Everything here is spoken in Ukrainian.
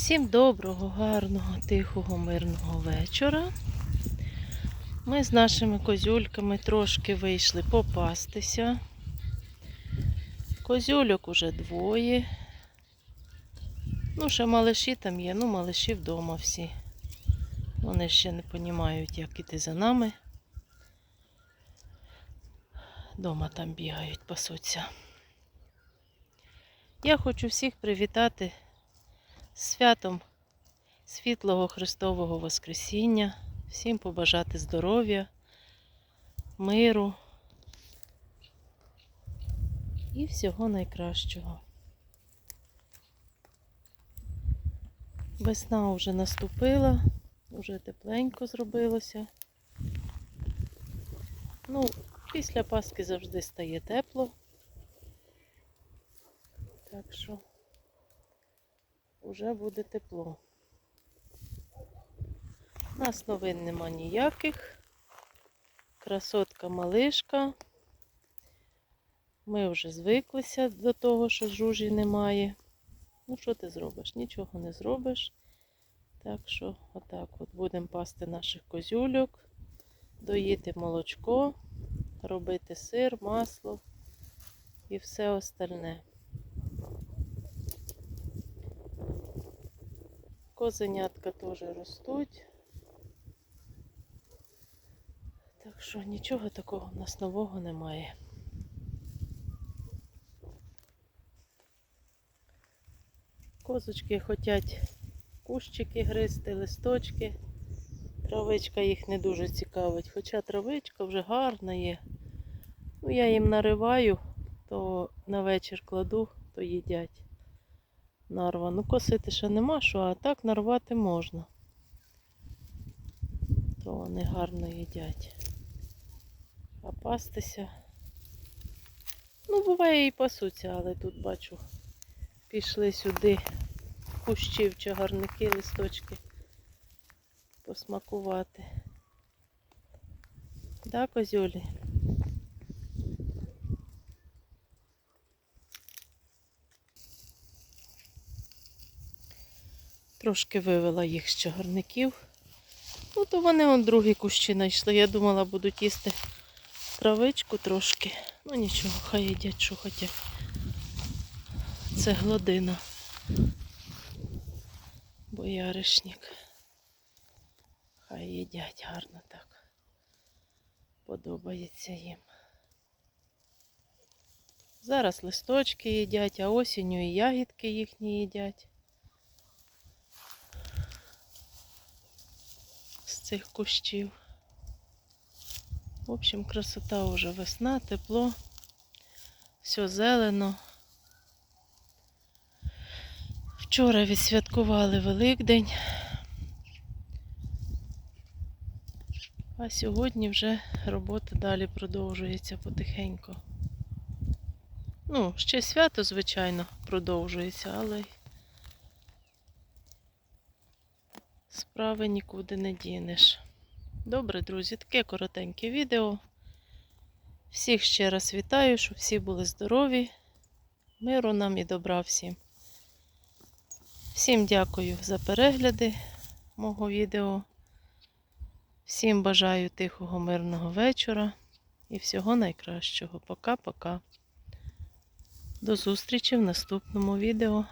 Всім доброго, гарного, тихого, мирного вечора. Ми з нашими козюльками трошки вийшли попастися. Козюльок уже двоє. Ну, ще малиші там є, ну малиші вдома всі. Вони ще не розуміють, як іти за нами. Дома там бігають, пасуться. Я хочу всіх привітати святом світлого Христового Воскресіння, всім побажати здоров'я, миру і всього найкращого. Весна вже наступила, вже тепленько зробилося. Ну, після Пасхи завжди стає тепло. Так що вже буде тепло. У нас новин нема ніяких. Красотка малишка. Ми вже звиклися до того, що жужі немає. Ну, що ти зробиш? Нічого не зробиш. Так що, отак от будемо пасти наших козюльок, доїти молочко, робити сир, масло і все остальне. Козенятка теж ростуть. Так що нічого такого в нас нового немає. Козочки хочуть кущики гризти, листочки. Травичка їх не дуже цікавить, хоча травичка вже гарна є. Ну, я їм нариваю, то на вечір кладу, то їдять нарва. Ну, косити ще нема що, а так нарвати можна. То вони гарно їдять. А пастися. Ну, буває і пасуться, але тут бачу, пішли сюди кущів, чагарники, листочки посмакувати. Да, козюлі? Трошки вивела їх з чагарників. Ну, то вони он другі кущі знайшли. Я думала, будуть їсти травичку трошки. Ну нічого, хай їдять, що хочуть. Це гладина. Бояришник. Хай їдять гарно так. Подобається їм. Зараз листочки їдять, а осінню і ягідки їхні їдять. Цих кущів. В общем, красота вже весна, тепло, все зелено. Вчора відсвяткували Великдень, а сьогодні вже робота далі продовжується потихеньку. Ну, ще свято, звичайно, продовжується, але справи нікуди не дінеш. Добре, друзі, таке коротеньке відео. Всіх ще раз вітаю, щоб всі були здорові, миру нам і добра всім. Всім дякую за перегляди мого відео. Всім бажаю тихого, мирного вечора і всього найкращого. Пока-пока. До зустрічі в наступному відео.